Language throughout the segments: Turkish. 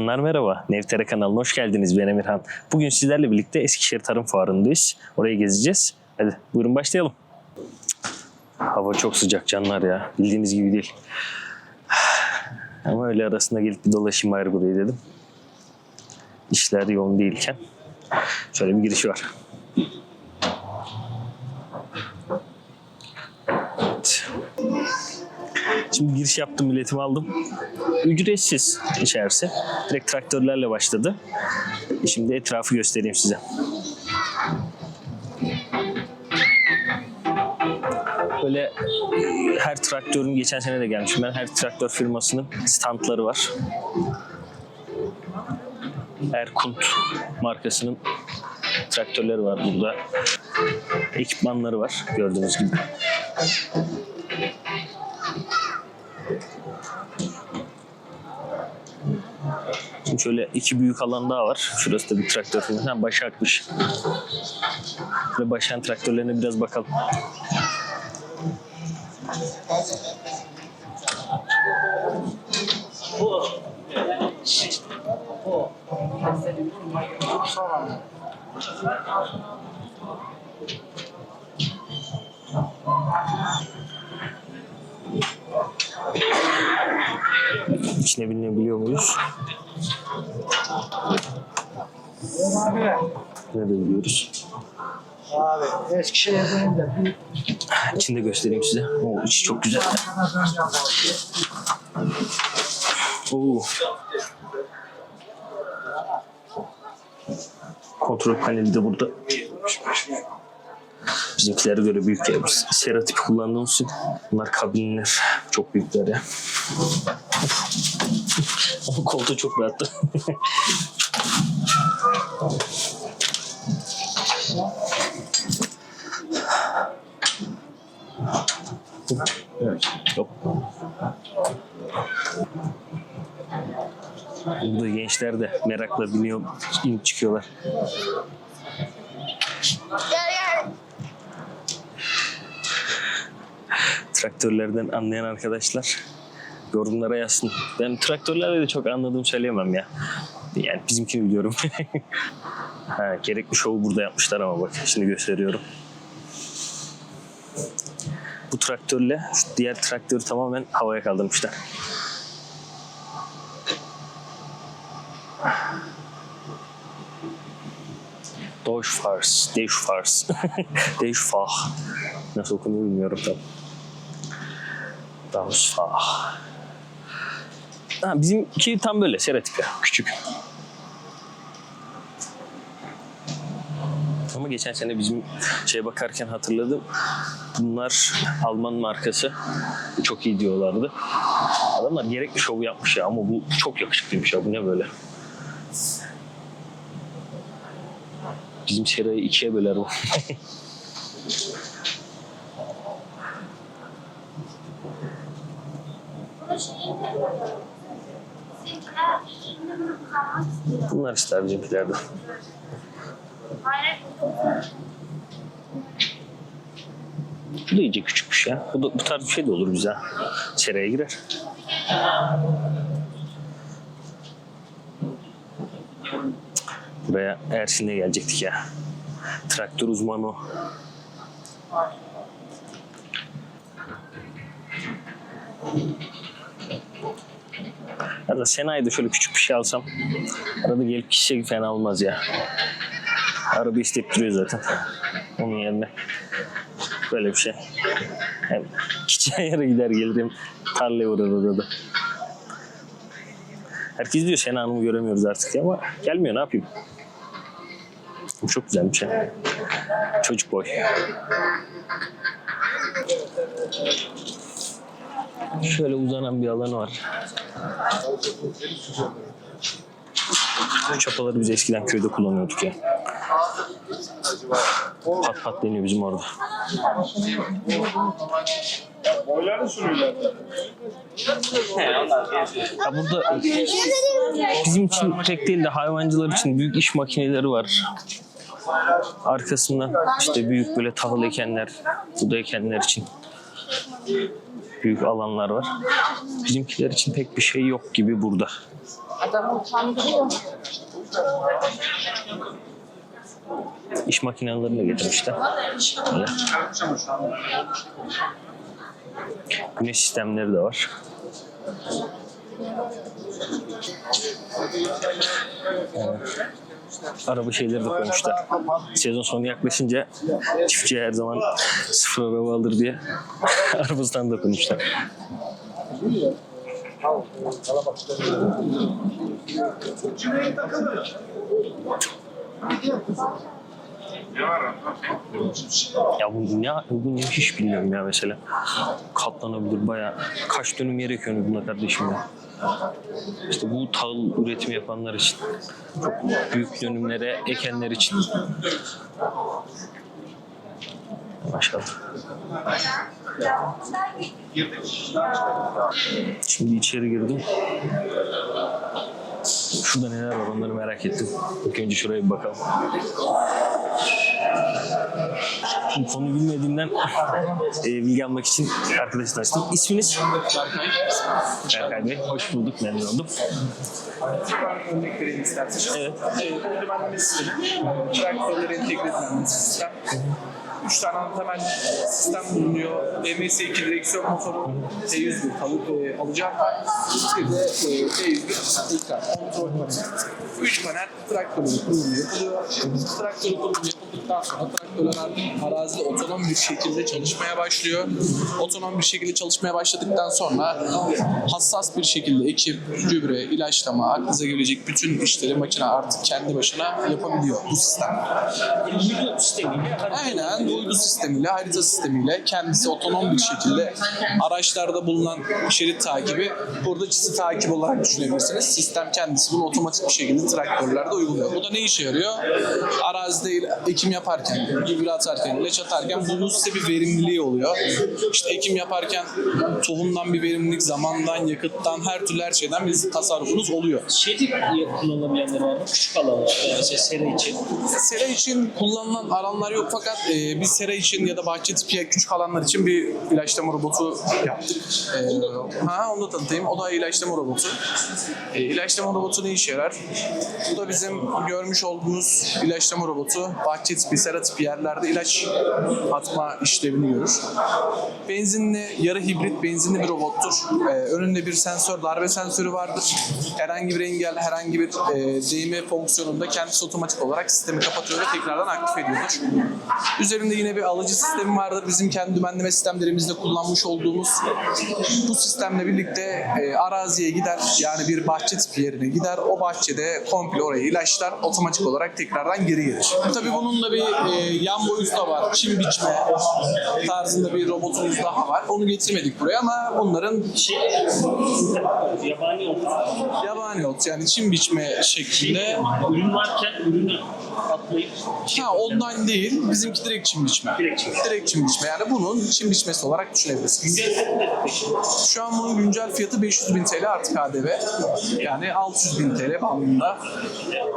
Canlar merhaba. Nevtere kanalına hoş geldiniz. Ben Emirhan. Bugün sizlerle birlikte Eskişehir Tarım Fuarı'ndayız. Orayı gezeceğiz. Hadi buyurun başlayalım. Hava çok sıcak canlar ya. Bildiğiniz gibi değil. Ama öyle arasında gelip bir dolaşayım ayrı burayı dedim. İşler yoğun değilken. Şöyle bir giriş var. Şimdi giriş yaptım, biletimi aldım. Ücretsiz içerisi. Direkt traktörlerle başladı. Şimdi etrafı göstereyim size. Böyle her traktörün geçen sene de gelmişim ben. Her traktör firmasının standları var. Erkunt markasının traktörleri var burada. Ekipmanları var gördüğünüz gibi. Şöyle iki büyük alan daha var. Şurası da bir traktör firması. Ha, Başakmış. Ve Başak'ın traktörlerine biraz bakalım. İçine binebiliyor muyuz? Ne de biliyoruz. Abi Eskişehir'den de bir İçini de göstereyim size. Oo, içi çok güzel. Oo. Kontrol paneli de burada. Bizimkilere göre büyük. Biz sera tipi kullandığımız için bunlar kabinler. Çok büyükler ya. Koltuğu çok rahattı. Yok. Burada gençler de merakla biniyor, inip çıkıyorlar. Traktörlerden anlayan arkadaşlar yorumlara yazsın. Ben traktörlerle de çok anladığım söyleyemem ya. Yani bizimkini biliyorum. ha, gerekli şovu burada yapmışlar ama bak şimdi gösteriyorum. Bu traktörle şu diğer traktörü tamamen havaya kaldırmışlar. Deutschfars, Deutschfars, Deutschfach. Nasıl okunuyor bilmiyorum tam. Deutschfach. Ha, bizimki tam böyle sera tipi, küçük. Ama geçen sene bizim şeye bakarken hatırladım. Bunlar Alman markası. Çok iyi diyorlardı. Adamlar gerekli şovu yapmış ya ama bu çok yakışıklıymış ya. Bu ne böyle? Bizim serayı ikiye böler bu. Bunlar işte bizimkilerde. Bu da iyice küçükmüş ya. Bu, da, bu tarz bir şey de olur bize. Seraya girer. Buraya Ersin'le gelecektik ya. Traktör uzmanı o. Ya da Sena'yı şöyle küçük bir şey alsam arada gelip kişiye fena olmaz ya. Araba istettiriyor zaten. Onun yerine böyle bir şey. Hem gideceği yere gider gelirim. Tarlaya uğrar orada. Herkes diyor Sena Hanım'ı göremiyoruz artık diye ama gelmiyor ne yapayım. Bu çok güzel bir şey. Çocuk boy. Şöyle uzanan bir alanı var. Çapaları biz eskiden köyde kullanıyorduk ya. Pat pat deniyor bizim orada. Boyları sürüyorlar. Ya burada bizim için pek değil de hayvancılar için büyük iş makineleri var. Arkasından işte büyük böyle tahıl ekenler, buğday ekenler için büyük alanlar var. Bizimkiler için pek bir şey yok gibi burada. Adam utandırıyor. İş makinelerini de getirmişler. Böyle. Güneş sistemleri de var. Evet. Araba şeyleri de koymuşlar. Sezon sonu yaklaşınca çiftçi her zaman sıfır araba alır diye arabasından da koymuşlar. Ya bu ne, bu ne hiç bilmiyorum ya mesela. Katlanabilir bayağı. Kaç dönüm yer ekiyorsunuz buna kardeşim ya. İşte bu tahıl üretimi yapanlar için. Çok büyük dönümlere ekenler için. Maşallah. Şimdi içeri girdim. Şurada neler var onları merak ettim. İlk önce şuraya bir bakalım. Konuyu bilmediğimden e, bilgi almak için arkadaşı tanıştım. İsminiz? Berkay Bey. Hoş bulduk. Memnun oldum. örnek vereyim isterseniz. Evet. Evet, bu güvenleme sistemi, traktörlere entegre edilen. Üç tane ana temel sistem bulunuyor. MS2 direksiyon motoru, T101 tavuk e, alacak bir de e, T101 ekran, kontrol paneli. Bu üç panel traktörün kurulumu yapılıyor. Traktörün kurulumu yapıldıktan sonra traktörler artık arazide otonom bir şekilde çalışmaya başlıyor. Otonom bir şekilde çalışmaya başladıktan sonra hassas bir şekilde ekim, gübre, ilaçlama, aklınıza gelecek bütün işleri makine artık kendi başına yapabiliyor bu sistem. Aynen uydu sistemiyle, harita sistemiyle kendisi otonom bir şekilde araçlarda bulunan şerit takibi, burada çizi takip olarak düşünebilirsiniz. Sistem kendisi bunu otomatik bir şekilde traktörlerde uyguluyor. Bu da ne işe yarıyor? Arazide ekim yaparken, gübre atarken, ilaç atarken bunun size bir verimliliği oluyor. İşte ekim yaparken tohumdan bir verimlilik, zamandan, yakıttan, her türlü her şeyden bir tasarrufunuz oluyor. Şey kullanılabilenler var mı? Küçük alanlar. Yani mesela sera için. Sera için kullanılan alanlar yok fakat e, biz sera için ya da bahçe tipi küçük alanlar için bir ilaçlama robotu yaptık. E, ha onu da tanıtayım. O da ilaçlama robotu. E, ilaçlama robotu ne işe yarar? Bu da bizim görmüş olduğunuz ilaçlama robotu. Bahçe tipi, sera tipi yerlerde ilaç atma işlevini görür. Benzinli, yarı hibrit benzinli bir robottur. E, önünde bir sensör, darbe sensörü vardır. Herhangi bir engel, herhangi bir e, değme fonksiyonunda kendisi otomatik olarak sistemi kapatıyor ve tekrardan aktif ediyordur. Üzerinde yine bir alıcı sistemi vardır. Bizim kendi dümenleme sistemlerimizde kullanmış olduğumuz bu sistemle birlikte e, araziye gider. Yani bir bahçe tipi yerine gider. O bahçede komple orayı ilaçlar. Otomatik olarak tekrardan geri gelir. Tabii bunun da bir e, yan boyutu da var. Çim biçme tarzında bir robotumuz daha var. Onu getirmedik buraya ama bunların yabani ot. yabani ot yani çim biçme şeklinde. Ürün varken ürünü Ha ondan değil. Bizimki direkt çim biçme. Direkt çim. Direkt çim biçme. Yani bunun çim biçmesi olarak düşünebilirsiniz. Şu an bunun güncel fiyatı 500 bin TL artı KDV. Yani 600 bin TL bandında.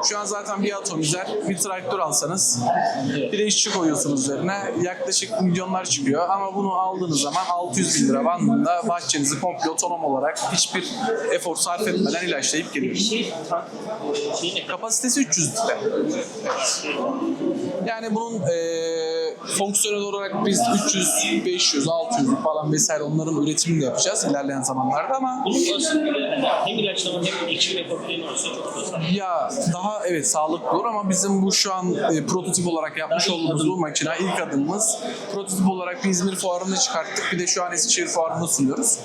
Şu an zaten bir atomizer, bir traktör alsanız bir de işçi koyuyorsunuz üzerine yaklaşık milyonlar çıkıyor. Ama bunu aldığınız zaman 600 bin lira bandında bahçenizi komple otonom olarak hiçbir efor sarf etmeden ilaçlayıp geliyor. şey, tank, şey ne Kapasitesi 300 litre. Yani bunun eee fonksiyonel olarak biz 300, 500, 600 falan vesaire onların üretimini de yapacağız ilerleyen zamanlarda ama Bunun yani hem ilaçlama hem ekim yapabildiğin olsa çok fazla. ya daha evet sağlıklı olur ama bizim bu şu an e, prototip olarak yapmış Daha ilk olduğumuz adım. bu makine ilk adımımız. Prototip olarak bir İzmir fuarında çıkarttık. Bir de şu an Eskişehir fuarında sunuyoruz.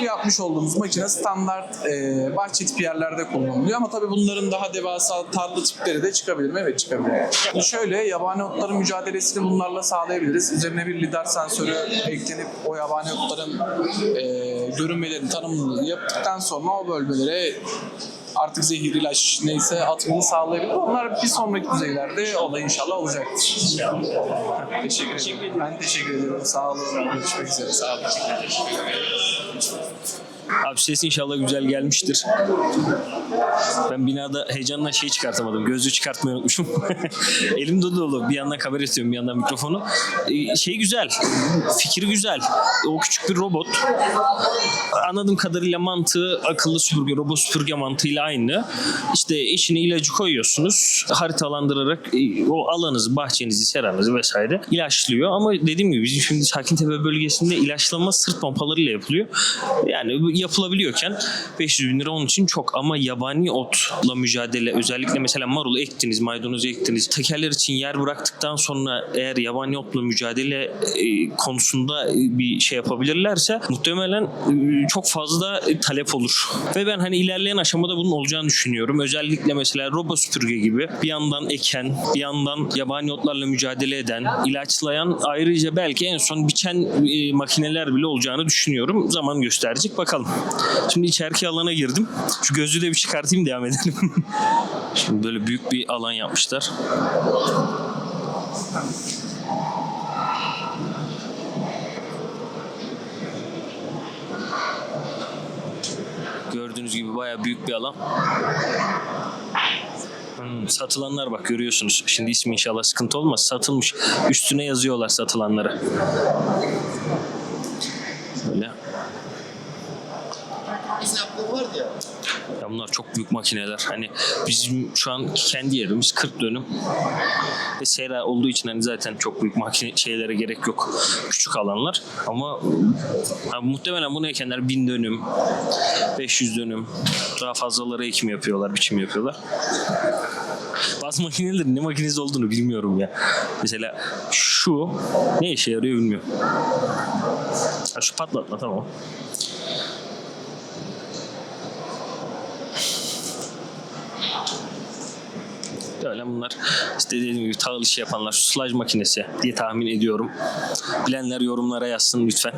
Bu yapmış olduğumuz makine standart e, bahçe tipi yerlerde kullanılıyor ama tabii bunların daha devasa tarla tipleri de çıkabilir mi? Evet çıkabilir. Şöyle yabani otların mücadelesini bunlarla sağlayabiliriz. Üzerine bir lidar sensörü eklenip o yabani otların e, görünmelerini, tanımını yaptıktan sonra o bölgelere artık zehir ilaç neyse atımını sağlayabilir. Onlar bir sonraki düzeylerde o da inşallah olacaktır. teşekkür ederim. Ben teşekkür ederim. Sağ olun. Görüşmek üzere. Sağ olun. Abi ses inşallah güzel gelmiştir. Ben binada heyecanla şey çıkartamadım. Gözlüğü çıkartmayı unutmuşum. Elim dolu dolu. Bir yandan kamera istiyorum, bir yandan mikrofonu. Ee, şey güzel. Fikir güzel. O küçük bir robot. Anladığım kadarıyla mantığı akıllı süpürge, robot süpürge mantığıyla aynı. İşte içine ilacı koyuyorsunuz. Haritalandırarak e, o alanınızı, bahçenizi, seranızı vesaire ilaçlıyor. Ama dediğim gibi bizim şimdi Sakintepe bölgesinde ilaçlama sırt pompalarıyla yapılıyor. Yani yapılabiliyorken 500 bin lira onun için çok ama yabani otla mücadele özellikle mesela marul ektiniz, maydanoz ektiniz. Tekerler için yer bıraktıktan sonra eğer yabani otla mücadele e, konusunda e, bir şey yapabilirlerse muhtemelen e, çok fazla e, talep olur. Ve ben hani ilerleyen aşamada bunun olacağını düşünüyorum. Özellikle mesela robot süpürge gibi bir yandan eken, bir yandan yabani otlarla mücadele eden, ilaçlayan ayrıca belki en son biçen e, makineler bile olacağını düşünüyorum. Zaman gösterecek bakalım. Şimdi içeriki alana girdim. Şu gözlüğü de bir çıkartayım devam edelim. Şimdi böyle büyük bir alan yapmışlar. Gördüğünüz gibi bayağı büyük bir alan. Hmm, satılanlar bak görüyorsunuz. Şimdi ismi inşallah sıkıntı olmaz. Satılmış. Üstüne yazıyorlar satılanları. Böyle. Ya bunlar çok büyük makineler. Hani bizim şu an kendi yerimiz 40 dönüm. Ve sera olduğu için hani zaten çok büyük makine şeylere gerek yok. Küçük alanlar. Ama ha, muhtemelen bunu ekenler 1000 dönüm, 500 dönüm. Daha fazlaları ekim yapıyorlar, biçim yapıyorlar. Bazı makinelerin ne makinesi olduğunu bilmiyorum ya. Mesela şu ne işe yarıyor bilmiyorum. Ha, şu patlatma tamam. Öyle bunlar işte dediğim gibi tahıl işi yapanlar şu slaj makinesi diye tahmin ediyorum. Bilenler yorumlara yazsın lütfen.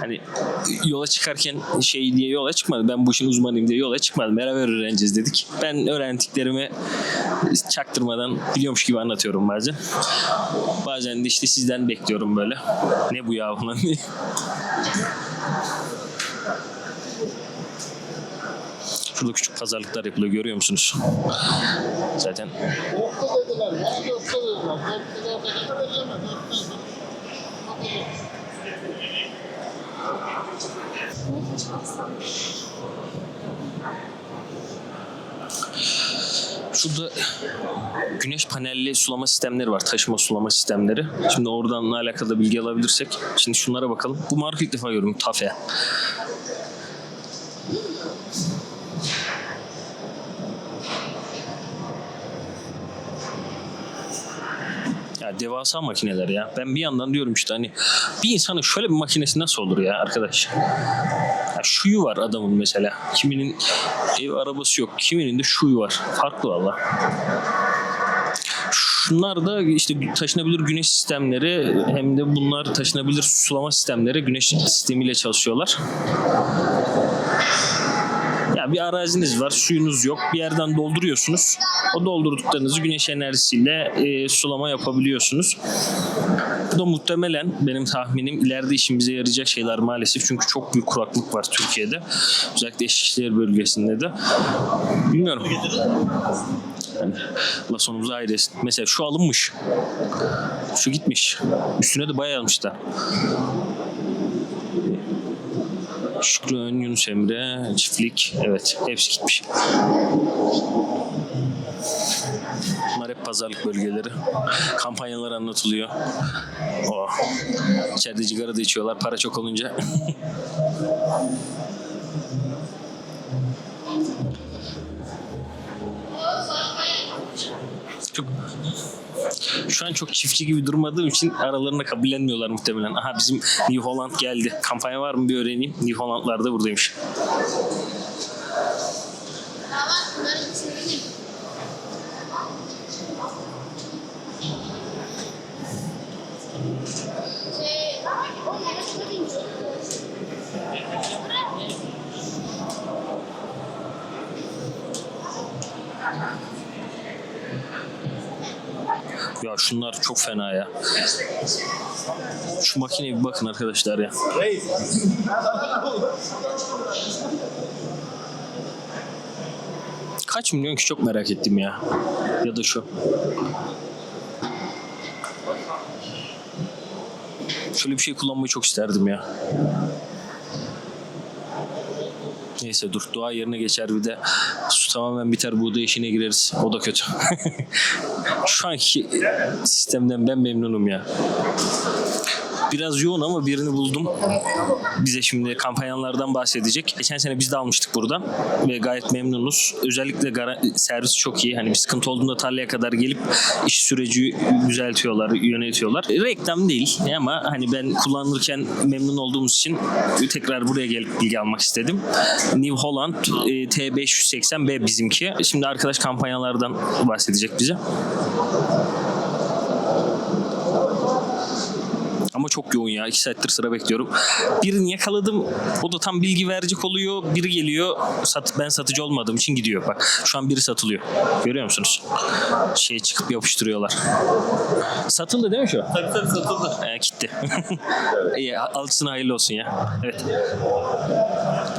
hani yola çıkarken şey diye yola çıkmadı. Ben bu işin uzmanıyım diye yola çıkmadım. Beraber öğreneceğiz dedik. Ben öğrendiklerimi çaktırmadan biliyormuş gibi anlatıyorum bazen. Bazen de işte sizden bekliyorum böyle. Ne bu ya falan diye. Şurada küçük pazarlıklar yapılıyor görüyor musunuz? Zaten Şurada güneş panelli sulama sistemleri var. Taşıma sulama sistemleri. Şimdi oradan alakalı bilgi alabilirsek. Şimdi şunlara bakalım. Bu marka ilk defa görüyorum. Tafe. Ya devasa makineler ya. Ben bir yandan diyorum işte hani bir insanın şöyle bir makinesi nasıl olur ya arkadaş? Ya şuyu var adamın mesela. Kiminin ev arabası yok. Kiminin de şuyu var. Farklı valla. Şunlar da işte taşınabilir güneş sistemleri hem de bunlar taşınabilir sulama sistemleri güneş sistemiyle çalışıyorlar. Bir araziniz var, suyunuz yok. Bir yerden dolduruyorsunuz. O doldurduklarınızı güneş enerjisiyle e, sulama yapabiliyorsunuz. Bu da muhtemelen benim tahminim ileride işimize yarayacak şeyler maalesef. Çünkü çok büyük kuraklık var Türkiye'de. Özellikle Eskişehir bölgesinde de. Bilmiyorum. Yani Allah sonumuzu etsin. Mesela şu alınmış. Şu gitmiş. Üstüne de bayağı almışlar. Şükrü Yunus Emre, Çiftlik. Evet hepsi gitmiş. Bunlar hep pazarlık bölgeleri. Kampanyalar anlatılıyor. Oh. İçeride sigara da içiyorlar para çok olunca. çok şu an çok çiftçi gibi durmadığım için aralarında kabullenmiyorlar muhtemelen. Aha bizim New Holland geldi. Kampanya var mı bir öğreneyim. New Holland'lar da buradaymış. Ya şunlar çok fena ya. Şu makineye bir bakın arkadaşlar ya. Kaç milyon ki çok merak ettim ya. Ya da şu. Şöyle bir şey kullanmayı çok isterdim ya. Neyse dur dua yerine geçer bir de su tamamen biter buğday işine gireriz. O da kötü. Şu anki sistemden ben memnunum ya. Biraz yoğun ama birini buldum. Bize şimdi kampanyalardan bahsedecek. Geçen sene biz de almıştık buradan ve gayet memnunuz. Özellikle servis çok iyi. Hani bir sıkıntı olduğunda tarlaya kadar gelip iş süreci düzeltiyorlar, yönetiyorlar. Reklam değil ama hani ben kullanırken memnun olduğumuz için tekrar buraya gelip bilgi almak istedim. New Holland e, T580B bizimki. Şimdi arkadaş kampanyalardan bahsedecek bize. Ama çok yoğun ya. 2 saattir sıra bekliyorum. Birini yakaladım. O da tam bilgi verecek oluyor. Biri geliyor. Sat, ben satıcı olmadığım için gidiyor. Bak şu an biri satılıyor. Görüyor musunuz? Şeye çıkıp yapıştırıyorlar. Satıldı değil mi şu? Tabii tabii satıldı. Ee, gitti. İyi, alıcısına hayırlı olsun ya. Evet.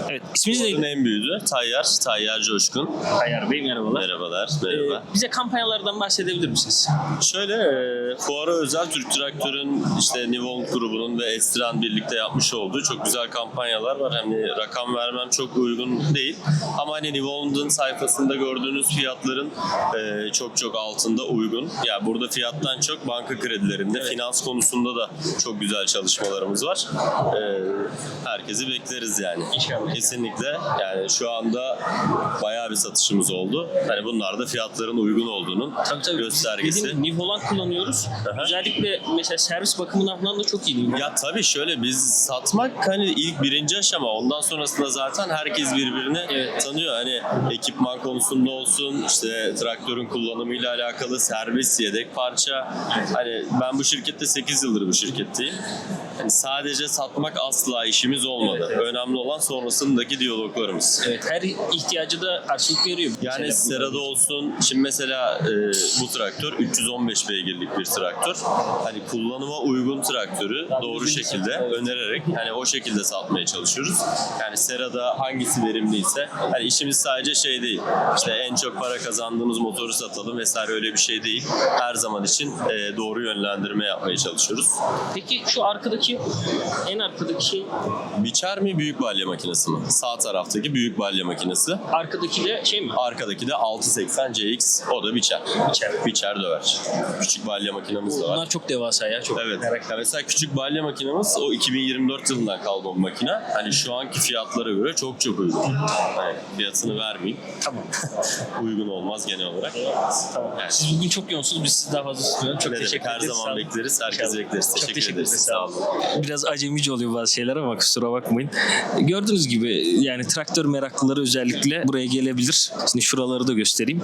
Evet. İsminiz Bunun neydi? en büyüğü Tayyar, Tayyar Coşkun. Hayar Bey merhabalar. Merhabalar, Ee, merhaba. bize kampanyalardan bahsedebilir misiniz? Şöyle, e, fuara özel Türk Traktör'ün işte Nivon grubunun ve Estran birlikte yapmış olduğu çok güzel kampanyalar var. Hani rakam vermem çok uygun değil. Ama hani Nivon'un sayfasında gördüğünüz fiyatların e, çok çok altında uygun. Ya yani burada fiyattan çok banka kredilerinde, finans konusunda da çok güzel çalışmalarımız var. E, herkesi bekleriz yani. İnşallah. Kesinlikle. Yani şu anda bayağı bir satışımız oldu. Hani bunlar da fiyatların uygun olduğunun Tabii tabii. göstergesi. Dediğim gibi Aha. Özellikle mesela servis bakımından falan da çok iyi New Holland. Ya tabii şöyle biz satmak hani ilk birinci aşama ondan sonrasında zaten herkes birbirini Evet. tanıyor. Hani ekipman konusunda olsun işte traktörün kullanımıyla alakalı servis, yedek parça. Hani ben bu şirkette 8 yıldır bu şirketteyim. Sadece satmak asla işimiz olmadı. Önemli olan sonrasındaki diyaloglarımız. Evet, her ihtiyacı da karşılık veriyor. Yani serada olsun. Şimdi mesela e, bu traktör 315 beygirlik bir traktör. Hani kullanıma uygun traktörü doğru şekilde önererek hani o şekilde satmaya çalışıyoruz. Yani serada hangisi verimliyse hani işimiz sadece şey değil. İşte en çok para kazandığımız motoru satalım vesaire öyle bir şey değil. Her zaman için e, doğru yönlendirme yapmaya çalışıyoruz. Peki şu arkadaki, en arkadaki şey, Biçer mi büyük balya makinesi mi? Sağ taraftaki büyük balya makinesi. arkadaki de şey mi? Arkadaki de 680 CX o da biçer. Biçer. Biçer döver. Küçük balya makinamız da var. Bunlar çok devasa ya, çok Evet. Ya mesela küçük balya makinamız o 2024 yılından kalma bir makine. Hani şu anki fiyatlara göre çok çok uygun. Hani fiyatını vermeyeyim. Tamam. Uygun olmaz genel olarak. tamam. Yani. Siz bugün çok yoğunsunuz, biz sizi daha fazla tutuyoruz. Çok Ne demek, teşekkür her ederiz. zaman sağ olun. bekleriz. Herkes bekleriz. Çok Teşekkür teşekkür ederiz. ederiz. Sağ olun. Biraz acemici oluyor bazı şeyler ama kusura bakmayın. Gördüğünüz gibi yani traktör meraklıları özellikle buraya gelebilir. Şimdi şuraları da göstereyim.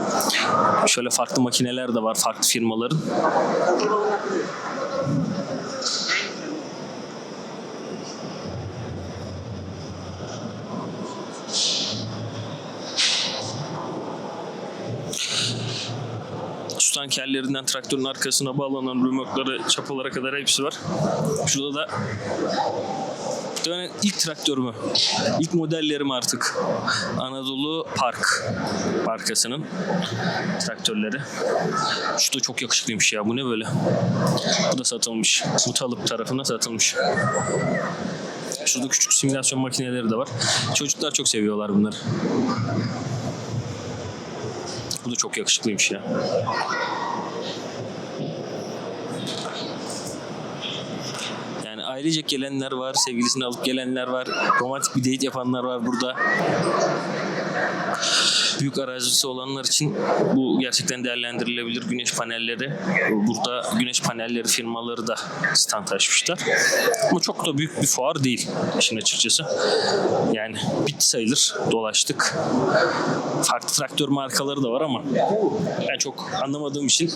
Şöyle farklı makineler de var farklı firmaların. Su tankerlerinden traktörün arkasına bağlanan römorkları çapalara kadar hepsi var. Şurada da Muhtemelen ilk traktörümü, ilk modellerim artık. Anadolu Park markasının traktörleri. Şu da çok yakışıklıymış ya. Bu ne böyle? Bu da satılmış. Mutalıp tarafına satılmış. Şurada küçük simülasyon makineleri de var. Çocuklar çok seviyorlar bunları. Da çok yakışıklıymış ya. Yani ailecek gelenler var, sevgilisini alıp gelenler var, romantik bir date yapanlar var burada. Büyük arazisi olanlar için bu gerçekten değerlendirilebilir güneş panelleri. Burada güneş panelleri firmaları da stand açmışlar. Ama çok da büyük bir fuar değil işin açıkçası. Yani bitti sayılır. Dolaştık. Farklı traktör markaları da var ama ben çok anlamadığım için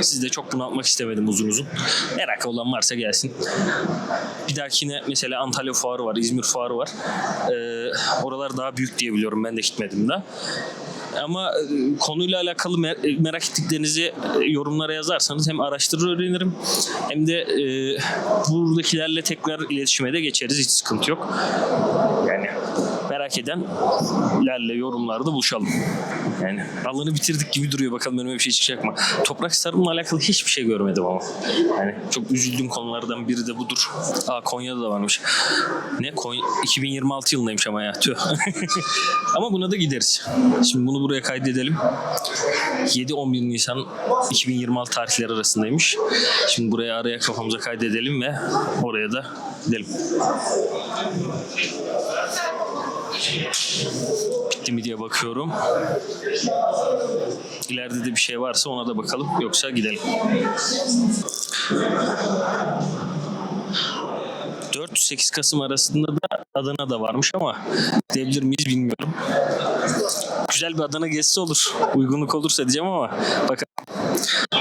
siz de çok bunaltmak istemedim uzun uzun. Merak olan varsa gelsin. Bir dahakine mesela Antalya fuarı var, İzmir fuarı var. Ee, oralar daha büyük diye biliyorum. Ben de gitmedim daha. Ama e, konuyla alakalı mer- merak ettiklerinizi e, yorumlara yazarsanız hem araştırır öğrenirim hem de e, buradakilerle tekrar iletişime de geçeriz. Hiç sıkıntı yok. Merak edenlerle yorumlarda buluşalım. Yani alanı bitirdik gibi duruyor. Bakalım önüme bir şey çıkacak mı? Toprak sarımla alakalı hiçbir şey görmedim ama. Yani çok üzüldüğüm konulardan biri de budur. Aa Konya'da da varmış. Ne? Konya 2026 yılındaymış ama ya. Tüh. ama buna da gideriz. Şimdi bunu buraya kaydedelim. 7-11 Nisan 2026 tarihleri arasındaymış. Şimdi buraya araya kafamıza kaydedelim ve oraya da gidelim. Bitti mi diye bakıyorum. İleride de bir şey varsa ona da bakalım. Yoksa gidelim. 4-8 Kasım arasında da Adana da varmış ama gidebilir miyiz bilmiyorum. Güzel bir Adana gezisi olur. Uygunluk olursa diyeceğim ama bakalım.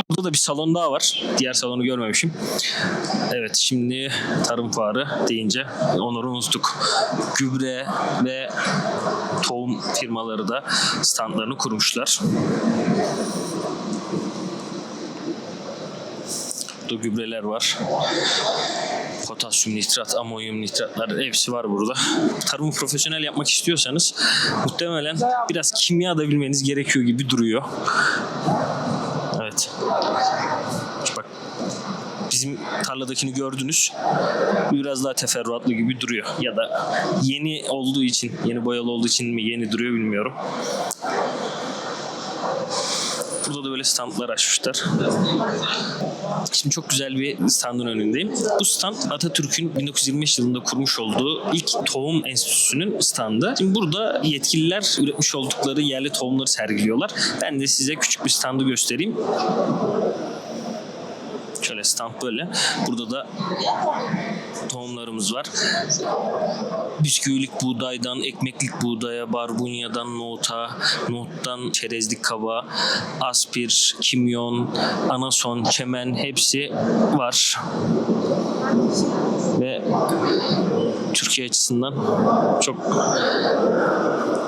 Burada da bir salon daha var. Diğer salonu görmemişim. Evet şimdi tarım fuarı deyince onları unuttuk. Gübre ve tohum firmaları da standlarını kurmuşlar. Burada gübreler var. Potasyum nitrat, amonyum nitratlar hepsi var burada. Tarımı profesyonel yapmak istiyorsanız muhtemelen biraz kimya da bilmeniz gerekiyor gibi duruyor. Evet. Bak bizim tarladakini gördünüz. Biraz daha teferruatlı gibi duruyor. Ya da yeni olduğu için, yeni boyalı olduğu için mi yeni duruyor bilmiyorum. Burada da böyle standlar açmışlar. Şimdi çok güzel bir standın önündeyim. Bu stand Atatürk'ün 1925 yılında kurmuş olduğu ilk tohum enstitüsünün standı. Şimdi burada yetkililer üretmiş oldukları yerli tohumları sergiliyorlar. Ben de size küçük bir standı göstereyim. Şöyle stand böyle. Burada da tohumlarımız var. Bisküvilik buğdaydan, ekmeklik buğdaya, barbunyadan nohuta, nohuttan çerezlik kaba, aspir, kimyon, anason, çemen hepsi var. Ve Türkiye açısından çok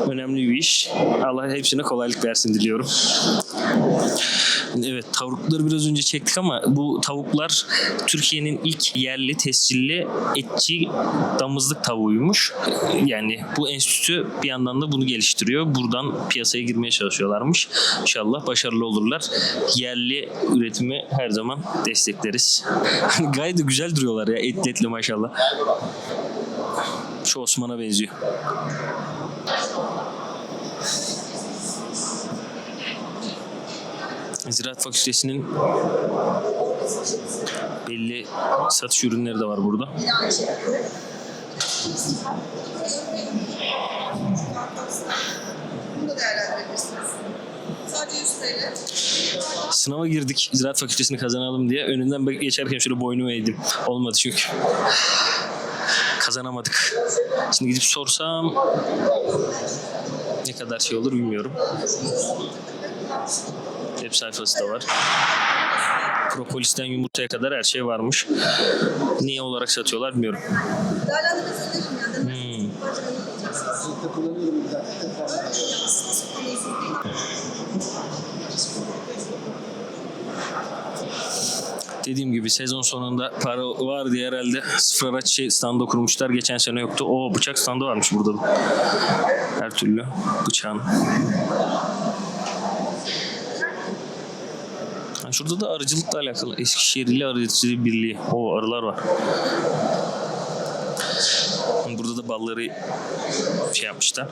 önemli bir iş. Allah hepsine kolaylık versin diliyorum. Evet tavukları biraz önce çektik ama bu tavuklar Türkiye'nin ilk yerli tescilli etçi damızlık tavuğuymuş. Yani bu enstitü bir yandan da bunu geliştiriyor. Buradan piyasaya girmeye çalışıyorlarmış. İnşallah başarılı olurlar. Yerli üretimi her zaman destekleriz. Gayet de güzel duruyorlar ya etli etli maşallah. Şu Osman'a benziyor. Ziraat Fakültesi'nin belli satış ürünleri de var burada. Bunu da değerlendirebilirsiniz. Sadece 100 TL. Sınava girdik Ziraat Fakültesini kazanalım diye. Önünden geçerken şöyle boynumu eğdim. Olmadı çünkü. Kazanamadık. Şimdi gidip sorsam ne kadar şey olur bilmiyorum. Web sayfası da var. Propolis'ten yumurtaya kadar her şey varmış. Niye olarak satıyorlar bilmiyorum. Hmm. Dediğim gibi sezon sonunda para var diye herhalde sıfır araç şey standı kurmuşlar. Geçen sene yoktu. O bıçak standı varmış burada da. Her türlü bıçağın. Ha, Şurada da arıcılıkla alakalı Eskişehir ile Arıcılık Birliği. O arılar var. Burada da balları şey yapmışlar.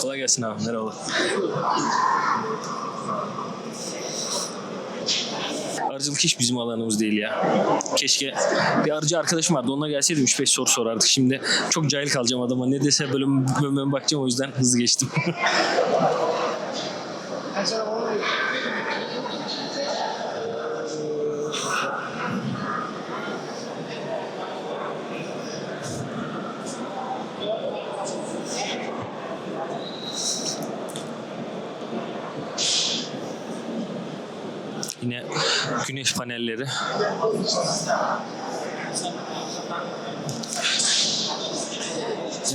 Kolay gelsin abi. Merhaba. Arıcılık hiç bizim alanımız değil ya. Keşke bir arıcı arkadaşım vardı. Onunla gelseydim 3-5 soru sorardık. Şimdi çok cahil kalacağım adama. Ne dese bölüm bölüme bakacağım o yüzden hızlı geçtim. Yine güneş panelleri.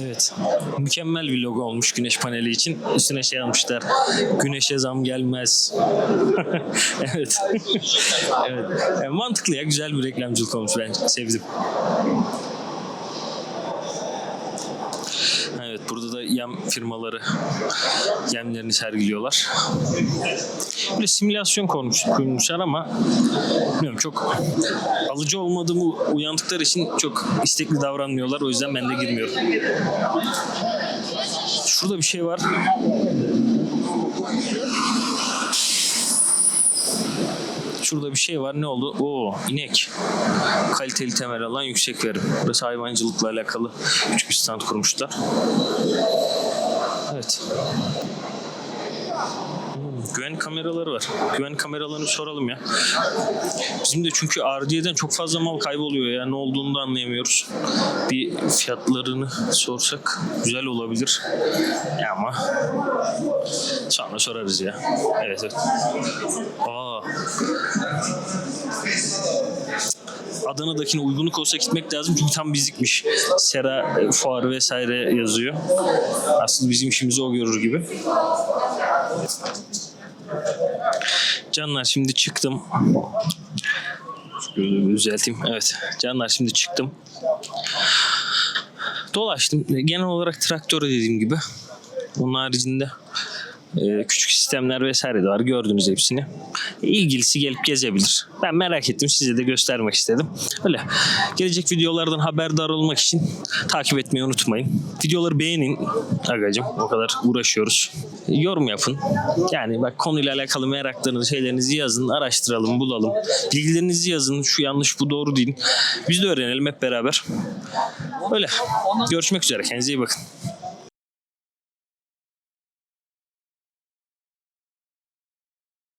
Evet. Mükemmel bir logo olmuş güneş paneli için. Üstüne şey almışlar. Güneşe zam gelmez. evet. evet. Yani mantıklı ya. Güzel bir reklamcılık olmuş ben sevdim. Firmaları yemlerini sergiliyorlar. Böyle simülasyon kurmuş, kurmuşlar ama bilmiyorum çok alıcı olmadığımı uyandıkları için çok istekli davranmıyorlar. O yüzden ben de girmiyorum. Şurada bir şey var. Şurada bir şey var. Ne oldu? Oo, inek. Kaliteli temel alan yüksek verim. Burası hayvancılıkla alakalı küçük bir stand kurmuşlar. Evet. Güvenlik kameraları var. Güvenlik kameralarını soralım ya. Bizim de çünkü RD'den çok fazla mal kayboluyor ya. Ne olduğunu da anlayamıyoruz. Bir fiyatlarını sorsak güzel olabilir. Ya ama sonra sorarız ya. Evet evet. Aa. Adana'dakine uygunluk olsa gitmek lazım çünkü tam bizlikmiş. Sera e, fuarı vesaire yazıyor. Asıl bizim işimizi o görür gibi. Canlar şimdi çıktım. Bir düzelteyim. Evet. Canlar şimdi çıktım. Dolaştım. Genel olarak traktör dediğim gibi. Onun haricinde küçük sistemler vesaire de var. Gördünüz hepsini. İlgilisi gelip gezebilir. Ben merak ettim. Size de göstermek istedim. Öyle. Gelecek videolardan haberdar olmak için takip etmeyi unutmayın. Videoları beğenin. Agacım o kadar uğraşıyoruz. Yorum yapın. Yani bak konuyla alakalı meraklarınızı, şeylerinizi yazın. Araştıralım, bulalım. Bilgilerinizi yazın. Şu yanlış, bu doğru değil. Biz de öğrenelim hep beraber. Öyle. Görüşmek üzere. Kendinize iyi bakın.